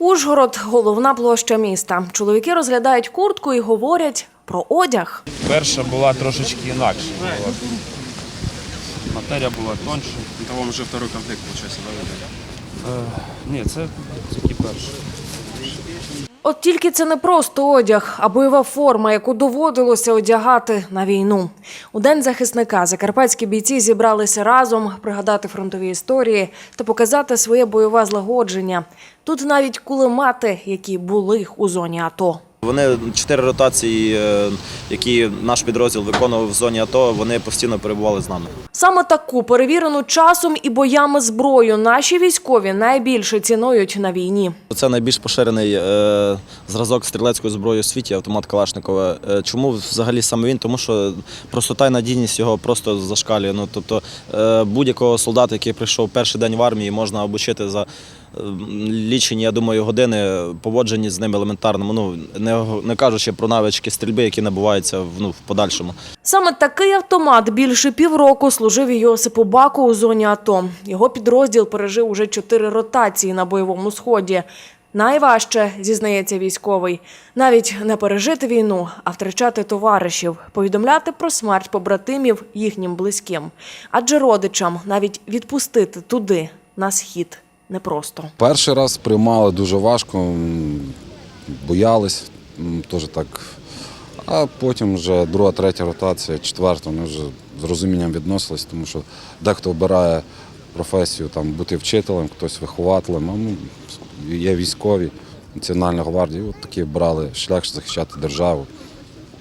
Ужгород головна площа міста. Чоловіки розглядають куртку і говорять про одяг. Перша була трошечки інакша. Була. Матерія була тонша. Та вам вже второй комплект, виходить, да. Е, ні, це тільки перший. От тільки це не просто одяг, а бойова форма, яку доводилося одягати на війну. У день захисника закарпатські бійці зібралися разом пригадати фронтові історії та показати своє бойове злагодження. Тут навіть кулемати, які були у зоні АТО. Вони чотири ротації, е, які наш підрозділ виконував в зоні АТО, вони постійно перебували з нами. Саме таку перевірену часом і боями зброю наші військові найбільше цінують на війні. Це найбільш поширений е, зразок стрілецької зброї у світі, автомат Калашникова. Е, чому взагалі саме він? Тому що простота і надійність його просто зашкалює. Ну тобто е, будь-якого солдата, який прийшов перший день в армії, можна обучити за. Е, Лічені, я думаю, години поводжені з ним елементарному. Ну не, не кажучи про навички стрільби, які набуваються ну, в подальшому. Саме такий автомат більше півроку служив і Йосипу Баку у зоні АТО. Його підрозділ пережив уже чотири ротації на бойовому сході. Найважче, зізнається військовий, навіть не пережити війну, а втрачати товаришів, повідомляти про смерть побратимів їхнім близьким. Адже родичам навіть відпустити туди, на схід, непросто. Перший раз приймали дуже важко, боялись, теж так. А потім вже друга, третя ротація, четверта, вони вже з розумінням відносились, тому що дехто обирає професію там, бути вчителем, хтось вихователем, а ну, є військові, Національна гвардія, от такі брали шлях захищати державу.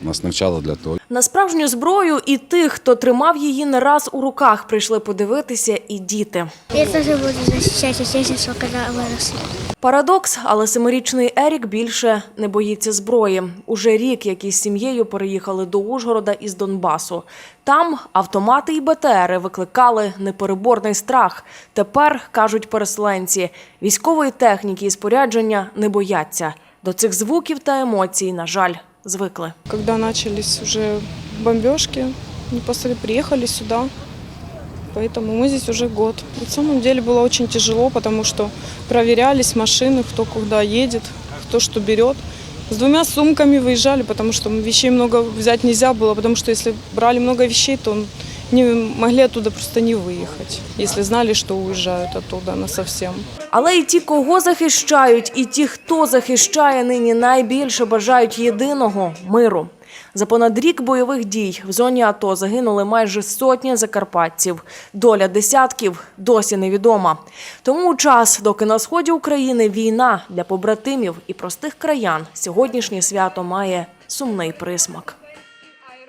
Нас навчали для того. На справжню зброю і тих, хто тримав її не раз у руках, прийшли подивитися і діти. Я тоже буду защищать Отечество, когда вырасту. Парадокс, але семирічний Ерік більше не боїться зброї. Уже рік, як із сім'єю переїхали до Ужгорода із Донбасу. Там автомати і БТРи викликали непереборний страх. Тепер, кажуть переселенці, військової техніки і спорядження не бояться. До цих звуків та емоцій, на жаль, звикли. Когда начались уже бомбежки, мы после приехали сюда, поэтому мы здесь уже год. На самом деле было очень тяжело, потому что проверялись машины, кто куда едет, кто что берет. С двумя сумками выезжали, потому что вещей много взять нельзя было, потому что если брали много вещей, то не могли оттуда просто не выехать, если знали, что уезжают оттуда насовсем. Але і ті, кого захищають, і ті, хто захищає нині найбільше бажають єдиного миру. За понад рік бойових дій в зоні АТО загинули майже сотні закарпатців. Доля десятків досі невідома. Тому у час, доки на сході України війна для побратимів і простих краян, сьогоднішнє свято має сумний присмак.